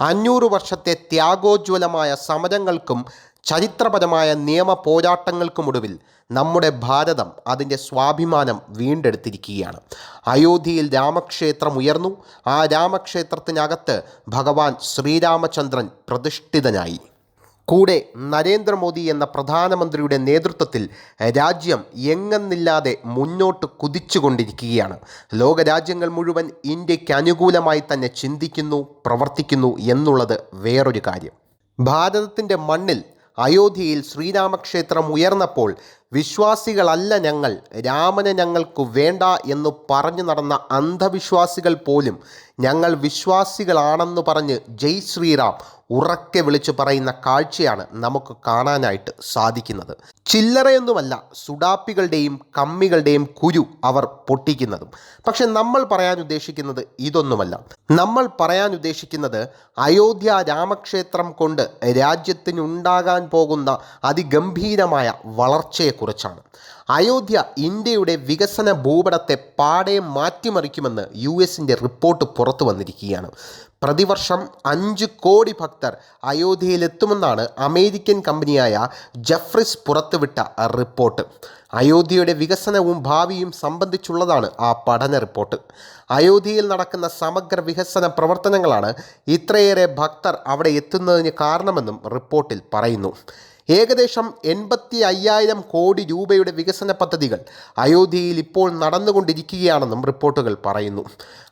അഞ്ഞൂറ് വർഷത്തെ ത്യാഗോജ്വലമായ സമരങ്ങൾക്കും ചരിത്രപരമായ നിയമ പോരാട്ടങ്ങൾക്കുമൊടുവിൽ നമ്മുടെ ഭാരതം അതിന്റെ സ്വാഭിമാനം വീണ്ടെടുത്തിരിക്കുകയാണ്. അയോധ്യയിൽ രാമക്ഷേത്രം ഉയർന്നു. ആ രാമക്ഷേത്രത്തിനകത്ത് ഭഗവാൻ ശ്രീരാമചന്ദ്രൻ പ്രതിഷ്ഠിതനായി. കൂടെ നരേന്ദ്രമോദി എന്ന പ്രധാനമന്ത്രിയുടെ നേതൃത്വത്തിൽ രാജ്യം എങ്ങെന്നില്ലാതെ മുന്നോട്ട് കുതിച്ചുകൊണ്ടിരിക്കുകയാണ്. ലോകരാജ്യങ്ങൾ മുഴുവൻ ഇന്ത്യയ്ക്ക് അനുകൂലമായി തന്നെ ചിന്തിക്കുന്നു പ്രവർത്തിക്കുന്നു എന്നുള്ളത് വേറൊരു കാര്യം. ഭാരതത്തിന്റെ മണ്ണിൽ അയോധ്യയിൽ ശ്രീരാമക്ഷേത്രം ഉയർന്നപ്പോൾ വിശ്വാസികളല്ല ഞങ്ങൾ. രാമനെ ഞങ്ങൾക്ക് വേണ്ട എന്ന് പറഞ്ഞു നടന്ന അന്ധവിശ്വാസികൾ പോലും ഞങ്ങൾ വിശ്വാസികളാണെന്ന് പറഞ്ഞ് ജയ് ശ്രീറാം ഉറക്കെ വിളിച്ചു പറയുന്ന കാഴ്ചയാണ് നമുക്ക് കാണാനായിട്ട് സാധിക്കുന്നത്. ചില്ലറയൊന്നുമല്ല സുഡാപ്പികളുടെയും കമ്മികളുടെയും കുരു അവർ പൊട്ടിക്കുന്നതും. പക്ഷെ നമ്മൾ പറയാൻ ഉദ്ദേശിക്കുന്നത് ഇതൊന്നുമല്ല. നമ്മൾ പറയാൻ ഉദ്ദേശിക്കുന്നത് അയോധ്യ രാമക്ഷേത്രം കൊണ്ട് രാജ്യത്തിനുണ്ടാകാൻ പോകുന്ന അതിഗംഭീരമായ വളർച്ചയെക്കുറിച്ചാണ് അയോധ്യ ഇന്ത്യയുടെ വികസന ഭൂപടത്തെ പാടെ മാറ്റിമറിക്കുമെന്ന് യു എസിന്റെ റിപ്പോർട്ട് പുറത്തു വന്നിരിക്കുകയാണ്. പ്രതിവർഷം അഞ്ച് കോടി ഭക്തർ അയോധ്യയിലെത്തുമെന്നാണ് അമേരിക്കൻ കമ്പനിയായ ജഫ്രിസ് പുറത്തുവിട്ട റിപ്പോർട്ട്. അയോധ്യയുടെ വികസനവും ഭാവിയും സംബന്ധിച്ചുള്ളതാണ് ആ പഠന റിപ്പോർട്ട്. അയോധ്യയിൽ നടക്കുന്ന സമഗ്ര വികസന പ്രവർത്തനങ്ങളാണ് ഇത്രയേറെ ഭക്തർ അവിടെ എത്തുന്നതിന് കാരണമെന്നും റിപ്പോർട്ടിൽ പറയുന്നു. ഏകദേശം എൺപത്തി അയ്യായിരം കോടി രൂപയുടെ വികസന പദ്ധതികൾ അയോധ്യയിൽ ഇപ്പോൾ നടന്നുകൊണ്ടിരിക്കുകയാണെന്നും റിപ്പോർട്ടുകൾ പറയുന്നു.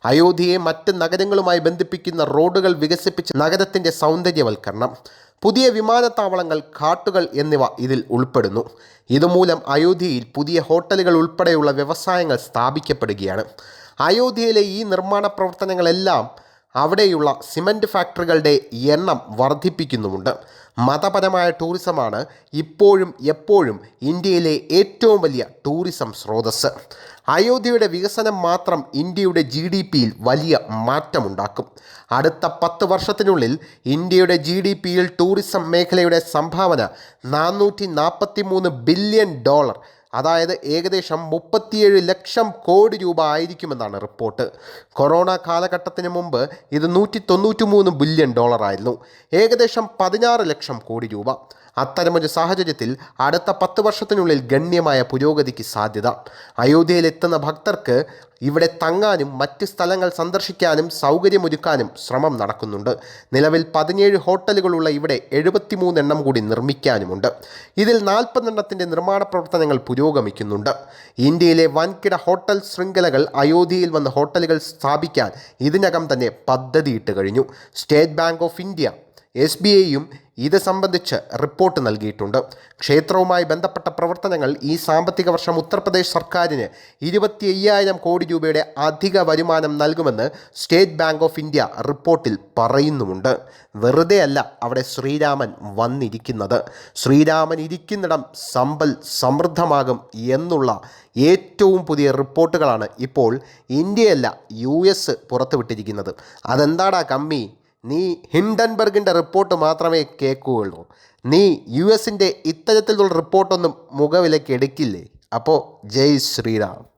അയോധ്യയെ മറ്റ് നഗരങ്ങളുമായി ബന്ധിപ്പിക്കുന്ന റോഡുകൾ വികസിപ്പിച്ച് നഗരത്തിന്റെ സൗന്ദര്യവൽക്കരണം പുതിയ വിമാനത്താവളങ്ങൾ ഘാട്ടുകൾ എന്നിവ ഇതിൽ ഉൾപ്പെടുന്നു. ഇതുമൂലം അയോധ്യയിൽ പുതിയ ഹോട്ടലുകൾ ഉൾപ്പെടെയുള്ള വ്യവസായങ്ങൾ സ്ഥാപിക്കപ്പെടുകയാണ്. അയോധ്യയിലെ ഈ നിർമ്മാണ പ്രവർത്തനങ്ങളെല്ലാം അവിടെയുള്ള സിമന്റ് ഫാക്ടറികളുടെ എണ്ണം വർദ്ധിപ്പിക്കുന്നുമുണ്ട്. മതപരമായ ടൂറിസമാണ് ഇപ്പോഴും എപ്പോഴും ഇന്ത്യയിലെ ഏറ്റവും വലിയ ടൂറിസം സ്രോതസ് അയോധ്യയുടെ വികസനം മാത്രം ഇന്ത്യയുടെ ജി ഡി പിയിൽ വലിയ മാറ്റമുണ്ടാക്കും. അടുത്ത പത്ത് വർഷത്തിനുള്ളിൽ ഇന്ത്യയുടെ ജി ഡി പിയിൽ ടൂറിസം മേഖലയുടെ സംഭാവന നാനൂറ്റി ബില്യൺ ഡോളർ അതായത് ഏകദേശം മുപ്പത്തിയേഴ് ലക്ഷം കോടി രൂപ ആയിരിക്കുമെന്നാണ് റിപ്പോർട്ട്. കൊറോണ കാലഘട്ടത്തിന് മുമ്പ് ഇത് നൂറ്റി തൊണ്ണൂറ്റി മൂന്ന് ബില്യൺ ഡോളറായിരുന്നു. ഏകദേശം പതിനാറ് ലക്ഷം കോടി രൂപ. അത്തരമൊരു സാഹചര്യത്തിൽ അടുത്ത പത്ത് വർഷത്തിനുള്ളിൽ ഗണ്യമായ പുരോഗതിക്ക് സാധ്യത. അയോധ്യയിലെത്തുന്ന ഭക്തർക്ക് ഇവിടെ തങ്ങാനും മറ്റ് സ്ഥലങ്ങൾ സന്ദർശിക്കാനും സൗകര്യമൊരുക്കാനും ശ്രമം നടക്കുന്നുണ്ട്. നിലവിൽ പതിനേഴ് ഹോട്ടലുകളുള്ള ഇവിടെ എഴുപത്തിമൂന്ന് എണ്ണം കൂടി നിർമ്മിക്കാനുമുണ്ട്. ഇതിൽ നാൽപ്പതെണ്ണത്തിന്റെ നിർമ്മാണ പ്രവർത്തനങ്ങൾ പുരോഗമിക്കുന്നുണ്ട്. ഇന്ത്യയിലെ വൻകിട ഹോട്ടൽ ശൃംഖലകൾ അയോധ്യയിൽ വന്ന് ഹോട്ടലുകൾ സ്ഥാപിക്കാൻ ഇതിനകം തന്നെ പദ്ധതിയിട്ട് കഴിഞ്ഞു. State bank of India S B ഐയും ഇത് സംബന്ധിച്ച് റിപ്പോർട്ട് നൽകിയിട്ടുണ്ട്. ക്ഷേത്രവുമായി ബന്ധപ്പെട്ട പ്രവർത്തനങ്ങൾ ഈ സാമ്പത്തിക വർഷം ഉത്തർപ്രദേശ് സർക്കാരിന് ഇരുപത്തി അയ്യായിരം കോടി രൂപയുടെ അധിക വരുമാനം നൽകുമെന്ന് സ്റ്റേറ്റ് ബാങ്ക് ഓഫ് ഇന്ത്യ റിപ്പോർട്ടിൽ പറയുന്നുമുണ്ട്. വെറുതെ അല്ല അവിടെ ശ്രീരാമൻ വന്നിരിക്കുന്നത്. ശ്രീരാമൻ ഇരിക്കുന്നിടം സമ്പൽ സമൃദ്ധമാകും എന്നുള്ള ഏറ്റവും പുതിയ റിപ്പോർട്ടുകളാണ് ഇപ്പോൾ ഇന്ത്യയല്ല യു എസ് പുറത്തുവിട്ടിരിക്കുന്നത്. അതെന്താടാ കമ്മി? നീ ഹിൻഡൻബർഗിന്റെ റിപ്പോർട്ട് മാത്രമേ കേൾക്കുകയുള്ളൂ. നീ യു എസിന്റെ ഇത്തരത്തിലുള്ള റിപ്പോർട്ടൊന്നും മുഖവിലേക്ക് എടുക്കില്ലേ? അപ്പോൾ ജയ് ശ്രീറാം